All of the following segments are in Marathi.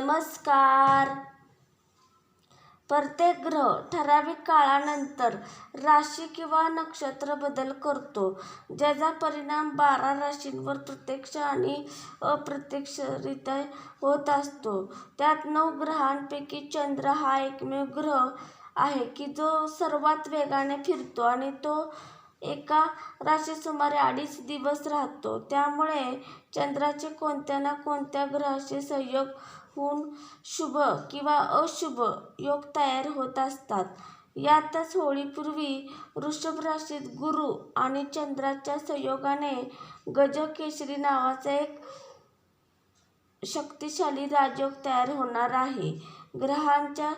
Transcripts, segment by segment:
नमस्कार. प्रत्येक ग्रह ठराविक काळानंतर राशी किंवा नक्षत्र बदल करतो ज्याचा परिणाम बारा राशींवर प्रत्यक्ष आणि अप्रत्यक्षरित्या होत असतो. त्यात नऊ ग्रहांपैकी चंद्र हा एकमेव ग्रह आहे की जो सर्वात वेगाने फिरतो आणि तो एका राशीत सुमारे अडीच दिवस राहतो. त्यामुळे चंद्राचे कोणत्या ना कोणत्या ग्रहाशी संयोग गुण शुभ किंवा अशुभ योग तयार होत असतात. यातच होळीपूर्वी वृषभ राशीत गुरु आणि चंद्राच्या संयोगाने गजकेशरी नावाचा एक शक्तिशाली राजयोग तयार होणार आहे. ग्रहांच्या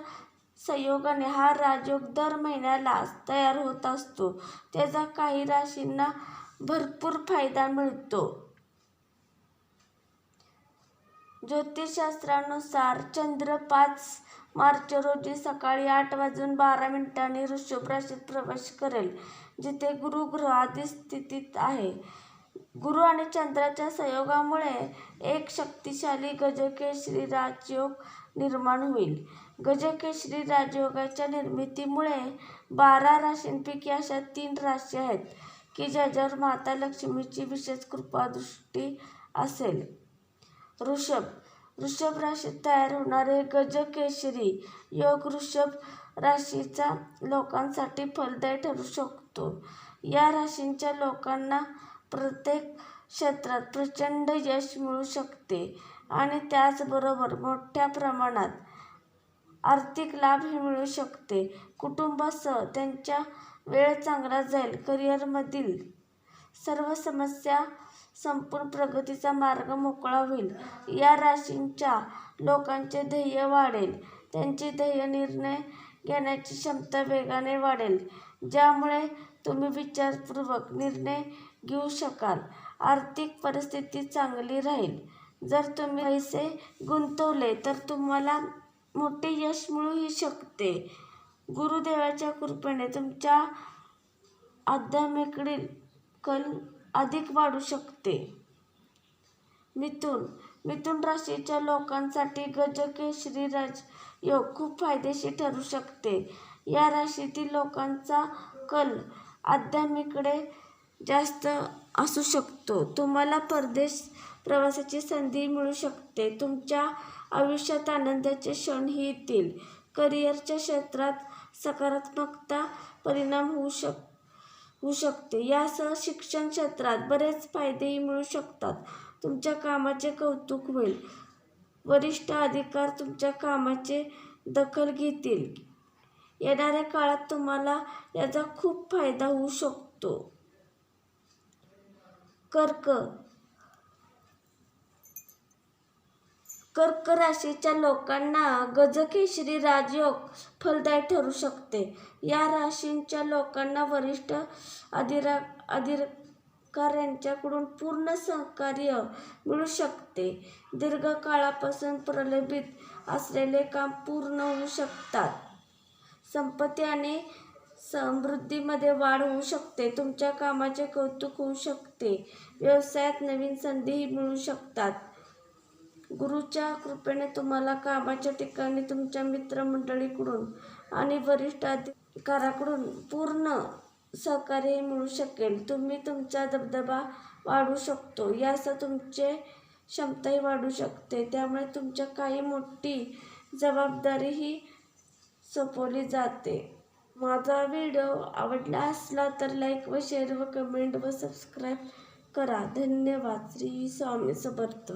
संयोगाने हा राजयोग दर महिन्याला तयार होत असतो. त्याचा काही राशींना भरपूर फायदा मिळतो. ज्योतिषशास्त्रानुसार चंद्र पाच मार्च रोजी सकाळी आठ वाजून बारा मिनिटांनी वृषभ राशीत प्रवेश करेल जिथे गुरु ग्रह स्थितीत आहे. गुरु आणि चंद्राच्या संयोगामुळे एक शक्तिशाली गजकेशरी राजयोग निर्माण होईल. गजकेशरी राजयोगाच्या निर्मितीमुळे बारा राशींपैकी अशा तीन राशी आहेत की ज्याच्यावर माता लक्ष्मीची विशेष कृपादृष्टी असेल. वृषभ वृषभ राशीत तयार होणारे गजकेशरी योग वृषभ राशीचा लोकांसाठी फलदायी ठरू शकतो. या राशींच्या लोकांना प्रत्येक क्षेत्रात प्रचंड यश मिळू शकते आणि त्याचबरोबर मोठ्या प्रमाणात आर्थिक लाभही मिळू शकते. कुटुंबासह त्यांच्या वेळ चांगला जाईल. करिअरमधील सर्व समस्या संपूर्ण प्रगतीचा मार्ग मोकळा होईल. या राशींच्या लोकांचे ध्येय वाढेल. त्यांची ध्येय निर्णय घेण्याची क्षमता वेगाने वाढेल ज्यामुळे तुम्ही विचारपूर्वक निर्णय घेऊ शकाल. आर्थिक परिस्थिती चांगली राहील. जर तुम्ही पैसे गुंतवले तर तुम्हाला मोठे यश मिळूही शकते. गुरुदेवाच्या कृपेने तुमच्या आध्यात्मिकडील कल अधिक वाढू शकते. मिथुन मिथुन राशीच्या लोकांसाठी गजकेशरी राज योग खूप फायदेशीर ठरू शकते. या राशीतील लोकांचा कल आध्यात्मिकडे जास्त असू शकतो. तुम्हाला परदेश प्रवासाची संधी मिळू शकते. तुमच्या आयुष्यात आनंदाचे क्षणही येतील. करिअरच्या क्षेत्रात सकारात्मकता परिणाम होऊ शकतो. होऊ शकते. यासह शिक्षण क्षेत्रात बरेच फायदेही मिळू शकतात. तुमच्या कामाचे कौतुक होईल. वरिष्ठ अधिकार तुमच्या कामाचे दखल घेतील. येणाऱ्या काळात तुम्हाला याचा खूप फायदा होऊ शकतो. कर्क कर्क राशीच्या लोकांना गजकेशरी राजयोग फलदायी ठरू शकते. या राशींच्या लोकांना वरिष्ठ अधिरा अधिकाऱ्यांच्याकडून पूर्ण सहकार्य मिळू शकते. दीर्घकाळापासून प्रलंबित असलेले काम पूर्ण होऊ शकतात. संपत्ती आणि समृद्धीमध्ये वाढ होऊ शकते. तुमच्या कामाचे कौतुक होऊ शकते. व्यवसायात नवीन संधीही मिळू शकतात. गुरुच्या कृपेने तुम्हाला कामाच्या ठिकाणी तुमच्या मित्रमंडळीकडून आणि वरिष्ठ अधिकाराकडून पूर्ण सहकार्य मिळू शकेल. तुम्ही तुमचा दबदबा वाढू शकतो. यासह तुमचे क्षमताही वाढू शकते. त्यामुळे तुमच्या काही मोठी जबाबदारीही सोपवली जाते. माझा व्हिडिओ आवडला असला तर लाईक व शेअर व कमेंट व सबस्क्राईब करा. धन्यवाद. श्री स्वामी समर्थ.